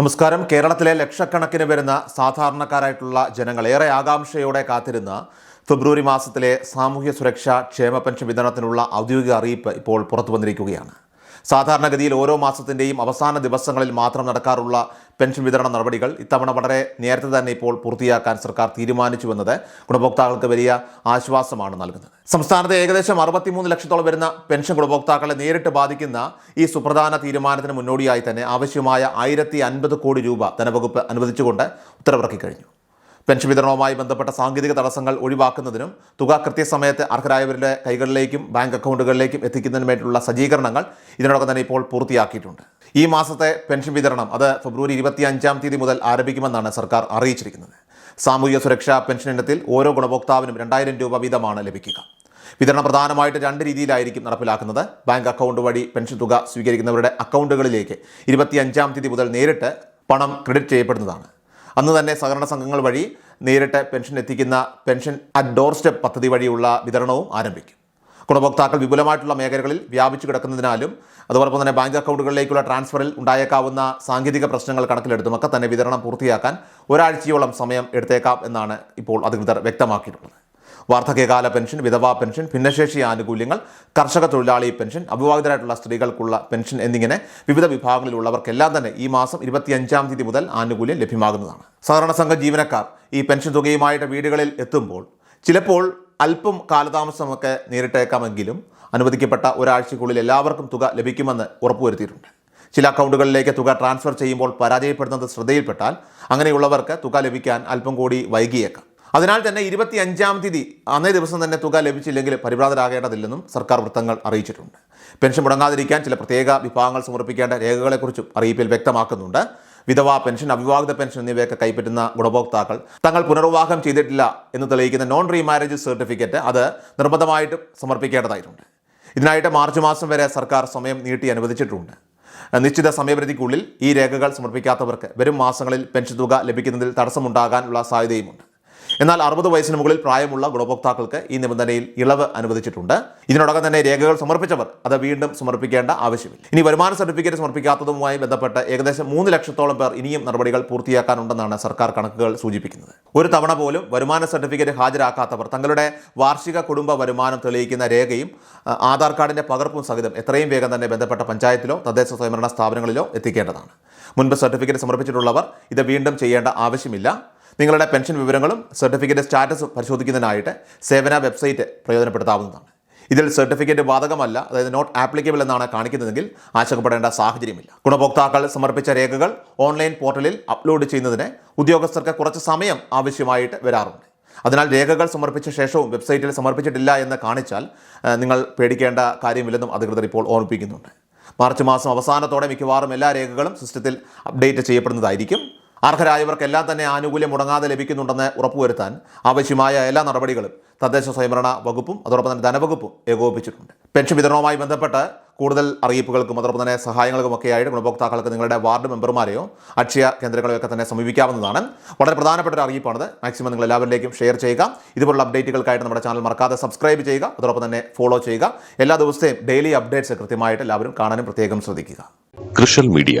നമസ്കാരം. കേരളത്തിലെ ലക്ഷക്കണക്കിന് വരുന്ന സാധാരണക്കാരായിട്ടുള്ള ജനങ്ങൾ ഏറെ ആകാംക്ഷയോടെ കാത്തിരുന്ന ഫെബ്രുവരി മാസത്തിലെ സാമൂഹ്യ സുരക്ഷാ ക്ഷേമ പെൻഷൻ വിതരണത്തിനുള്ള ഔദ്യോഗിക അറിയിപ്പ് ഇപ്പോൾ പുറത്തു വന്നിരിക്കുകയാണ്. സാധാരണഗതിയിൽ ഓരോ മാസത്തിന്റെയും അവസാന ദിവസങ്ങളിൽ മാത്രം നടക്കാറുള്ള പെൻഷൻ വിതരണ നടപടികൾ ഇത്തവണ വളരെ നേരത്തെ തന്നെ ഇപ്പോൾ പൂർത്തിയാക്കാൻ സർക്കാർ തീരുമാനിച്ചുവെന്നത് ഗുണഭോക്താക്കൾക്ക് വലിയ ആശ്വാസമാണ് നൽകുന്നത്. സംസ്ഥാനത്തെ ഏകദേശം അറുപത്തിമൂന്ന് ലക്ഷത്തോളം വരുന്ന പെൻഷൻ ഗുണഭോക്താക്കളെ നേരിട്ട് ബാധിക്കുന്ന ഈ സുപ്രധാന തീരുമാനത്തിന് മുന്നോടിയായി തന്നെ ആവശ്യമായ ആയിരത്തി കോടി രൂപ ധനവകുപ്പ് അനുവദിച്ചുകൊണ്ട് ഉത്തരവിറക്കി കഴിഞ്ഞു പെൻഷൻ വിതരണവുമായി ബന്ധപ്പെട്ട സാങ്കേതിക തടസ്സങ്ങൾ ഒഴിവാക്കുന്നതിനും തുക കൃത്യസമയത്ത് അർഹരായവരുടെ കൈകളിലേക്കും ബാങ്ക് അക്കൗണ്ടുകളിലേക്കും എത്തിക്കുന്നതിനുമായിട്ടുള്ള സജ്ജീകരണങ്ങൾ ഇതിനോടൊപ്പം തന്നെ ഇപ്പോൾ പൂർത്തിയാക്കിയിട്ടുണ്ട്. ഈ മാസത്തെ പെൻഷൻ വിതരണം അത് ഫെബ്രുവരി ഇരുപത്തി അഞ്ചാം തീയതി മുതൽ ആരംഭിക്കുമെന്നാണ് സർക്കാർ അറിയിച്ചിരിക്കുന്നത്. സാമൂഹിക സുരക്ഷാ പെൻഷൻ ഇനത്തിൽ ഓരോ ഗുണഭോക്താവിനും രണ്ടായിരം രൂപ വീതമാണ് ലഭിക്കുക. വിതരണം പ്രധാനമായിട്ട് രണ്ട് രീതിയിലായിരിക്കും നടപ്പിലാക്കുന്നത്. ബാങ്ക് അക്കൗണ്ട് വഴി പെൻഷൻ തുക സ്വീകരിക്കുന്നവരുടെ അക്കൗണ്ടുകളിലേക്ക് ഇരുപത്തി അഞ്ചാം തീയതി മുതൽ നേരിട്ട് പണം ക്രെഡിറ്റ് ചെയ്യപ്പെടുന്നതാണ്. അന്ന് തന്നെ സഹകരണ സംഘങ്ങൾ വഴി നേരിട്ട് പെൻഷൻ എത്തിക്കുന്ന പെൻഷൻ അറ്റ് ഡോർ സ്റ്റെപ്പ് പദ്ധതി വഴിയുള്ള വിതരണവും ആരംഭിക്കും. ഗുണഭോക്താക്കൾ വിപുലമായിട്ടുള്ള മേഖലകളിൽ വ്യാപിച്ചു കിടക്കുന്നതിനാലും അതോടൊപ്പം തന്നെ ബാങ്ക് അക്കൗണ്ടുകളിലേക്കുള്ള ട്രാൻസ്ഫറിൽ ഉണ്ടായേക്കാവുന്ന സാങ്കേതിക പ്രശ്നങ്ങൾ കണക്കിലെടുത്തുമൊക്കെ തന്നെ വിതരണം പൂർത്തിയാക്കാൻ ഒരാഴ്ചയോളം സമയം എടുത്തേക്കാം എന്നാണ് ഇപ്പോൾ അധികൃതർ വ്യക്തമാക്കിയിട്ടുള്ളത്. വാർദ്ധക്യകാല പെൻഷൻ വിധവാ പെൻഷൻ ഭിന്നശേഷി ആനുകൂല്യങ്ങൾ കർഷക തൊഴിലാളി പെൻഷൻ അവിവാഹിതരായിട്ടുള്ള സ്ത്രീകൾക്കുള്ള പെൻഷൻ എന്നിങ്ങനെ വിവിധ വിഭാഗങ്ങളിലുള്ളവർക്കെല്ലാം തന്നെ ഈ മാസം ഇരുപത്തിയഞ്ചാം തീയതി മുതൽ ആനുകൂല്യം ലഭ്യമാകുന്നതാണ്. സാധാരണ സംഘ ജീവനക്കാർ ഈ പെൻഷൻ തുകയുമായിട്ട് വീടുകളിൽ എത്തുമ്പോൾ ചിലപ്പോൾ അല്പം കാലതാമസമൊക്കെ നേരിട്ടേക്കാമെങ്കിലും അനുവദിക്കപ്പെട്ട ഒരാഴ്ചയ്ക്കുള്ളിൽ എല്ലാവർക്കും തുക ലഭിക്കുമെന്ന് ഉറപ്പുവരുത്തിയിട്ടുണ്ട്. ചില അക്കൗണ്ടുകളിലേക്ക് തുക ട്രാൻസ്ഫർ ചെയ്യുമ്പോൾ പരാജയപ്പെടുന്നത് ശ്രദ്ധയിൽപ്പെട്ടാൽ അങ്ങനെയുള്ളവർക്ക് തുക ലഭിക്കാൻ അല്പം കൂടി വൈകിയേക്കാം. അതിനാൽ തന്നെ ഇരുപത്തി അഞ്ചാം തീയതി അന്നേ ദിവസം തന്നെ തുക ലഭിച്ചില്ലെങ്കിൽ പരിഭ്രാന്തരാകേണ്ടതില്ലെന്നും സർക്കാർ വൃത്തങ്ങൾ അറിയിച്ചിട്ടുണ്ട്. പെൻഷൻ മുടങ്ങാതിരിക്കാൻ ചില പ്രത്യേക വിഭാഗങ്ങൾ സമർപ്പിക്കേണ്ട രേഖകളെക്കുറിച്ചും അറിയിപ്പിൽ വ്യക്തമാക്കുന്നുണ്ട്. വിധവാ പെൻഷൻ അവിവാഹിത പെൻഷൻ എന്നിവയൊക്കെ കൈപ്പറ്റുന്ന ഗുണഭോക്താക്കൾ തങ്ങൾ പുനർവിവാഹം ചെയ്തിട്ടില്ല എന്ന് തെളിയിക്കുന്ന നോൺ റീമാരേജ് സർട്ടിഫിക്കറ്റ് അത് നിർബന്ധമായിട്ടും സമർപ്പിക്കേണ്ടതായിട്ടുണ്ട്. ഇതിനായിട്ട് മാർച്ച് മാസം വരെ സർക്കാർ സമയം നീട്ടി അനുവദിച്ചിട്ടുണ്ട്. നിശ്ചിത സമയപരിധിക്കുള്ളിൽ ഈ രേഖകൾ സമർപ്പിക്കാത്തവർക്ക് വരും മാസങ്ങളിൽ പെൻഷൻ തുക ലഭിക്കുന്നതിൽ തടസ്സമുണ്ടാകാനുള്ള സാധ്യതയുമുണ്ട്. എന്നാൽ അറുപത് വയസ്സിന് മുകളിൽ പ്രായമുള്ള ഗുണഭോക്താക്കൾക്ക് ഈ നിബന്ധനയിൽ ഇളവ് അനുവദിച്ചിട്ടുണ്ട്. ഇതിനോടകം തന്നെ രേഖകൾ സമർപ്പിച്ചവർ അത് വീണ്ടും സമർപ്പിക്കേണ്ട ആവശ്യമില്ല. ഇനി വരുമാന സർട്ടിഫിക്കറ്റ് സമർപ്പിക്കാത്തതുമായി ബന്ധപ്പെട്ട് ഏകദേശം മൂന്ന് ലക്ഷത്തോളം പേർ ഇനിയും നടപടികൾ പൂർത്തിയാക്കാനുണ്ടെന്നാണ് സർക്കാർ കണക്കുകൾ സൂചിപ്പിക്കുന്നത്. ഒരു തവണ പോലും വരുമാന സർട്ടിഫിക്കറ്റ് ഹാജരാക്കാത്തവർ തങ്ങളുടെ വാർഷിക കുടുംബ വരുമാനം തെളിയിക്കുന്ന രേഖയും ആധാർ കാർഡിന്റെ പകർപ്പും സഹിതം എത്രയും വേഗം തന്നെ ബന്ധപ്പെട്ട പഞ്ചായത്തിലോ തദ്ദേശ സ്വയംഭരണ സ്ഥാപനങ്ങളിലോ എത്തിക്കേണ്ടതാണ്. മുൻപ് സർട്ടിഫിക്കറ്റ് സമർപ്പിച്ചിട്ടുള്ളവർ ഇത് വീണ്ടും ചെയ്യേണ്ട ആവശ്യമില്ല. നിങ്ങളുടെ പെൻഷൻ വിവരങ്ങളും സർട്ടിഫിക്കറ്റ് സ്റ്റാറ്റസ് പരിശോധിക്കുന്നതിനായിട്ട് സേവന വെബ്സൈറ്റ് പ്രയോജനപ്പെടുത്താവുന്നതാണ്. ഇതിൽ സർട്ടിഫിക്കറ്റ് ബാധകമല്ല അതായത് നോട്ട് ആപ്ലിക്കബിൾ എന്നാണ് കാണിക്കുന്നതെങ്കിൽ ആശങ്കപ്പെടേണ്ട സാഹചര്യമില്ല. ഗുണഭോക്താക്കൾ സമർപ്പിച്ച രേഖകൾ ഓൺലൈൻ പോർട്ടലിൽ അപ്ലോഡ് ചെയ്യുന്നതിന് ഉദ്യോഗസ്ഥർക്ക് കുറച്ച് സമയം ആവശ്യമായിട്ട് വരാറുണ്ട്. അതിനാൽ രേഖകൾ സമർപ്പിച്ച ശേഷവും വെബ്സൈറ്റിൽ സമർപ്പിച്ചിട്ടില്ല എന്ന് കാണിച്ചാൽ നിങ്ങൾ പേടിക്കേണ്ട കാര്യമില്ലെന്നും അധികൃതർ ഇപ്പോൾ ഓർമ്മിപ്പിക്കുന്നുണ്ട്. മാർച്ച് മാസം അവസാനത്തോടെ മിക്കവാറും എല്ലാ രേഖകളും സിസ്റ്റത്തിൽ അപ്ഡേറ്റ് ചെയ്യപ്പെടുന്നതായിരിക്കും. അർഹരായവർക്കെല്ലാം തന്നെ ആനുകൂല്യം മുടങ്ങാതെ ലഭിക്കുന്നുണ്ടെന്ന് ഉറപ്പുവരുത്താൻ ആവശ്യമായ എല്ലാ നടപടികളും തദ്ദേശ സ്വയംഭരണ വകുപ്പും അതോടൊപ്പം തന്നെ ധനവകുപ്പും ഏകോപിപ്പിച്ചിട്ടുണ്ട്. പെൻഷൻ വിതരണവുമായി ബന്ധപ്പെട്ട് കൂടുതൽ അറിയിപ്പുകൾക്കും അതോടൊപ്പം തന്നെ സഹായങ്ങൾക്കും സഹായങ്ങൾക്കുമൊക്കെയായിട്ട് ഗുണഭോക്താക്കൾക്ക് നിങ്ങളുടെ വാർഡ് മെമ്പർമാരെയോ അക്ഷയ കേന്ദ്രങ്ങളെയൊക്കെ തന്നെ സമീപിക്കാവുന്നതാണ്. വളരെ പ്രധാനപ്പെട്ട ഒരു അറിയിപ്പാണത്. മാക്സിമം നിങ്ങൾ എല്ലാവരിലേക്കും ഷെയർ ചെയ്യുക. ഇതുപോലുള്ള അപ്ഡേറ്റുകൾക്കായിട്ട് നമ്മുടെ ചാനൽ മറക്കാതെ സബ്സ്ക്രൈബ് ചെയ്യുക. അതോടൊപ്പം തന്നെ ഫോളോ ചെയ്യുക. എല്ലാ ദിവസത്തെയും ഡെയിലി അപ്ഡേറ്റ്സ് കൃത്യമായിട്ട് എല്ലാവരും കാണാനും പ്രത്യേകം ശ്രദ്ധിക്കുക. കൃഷൽ മീഡിയ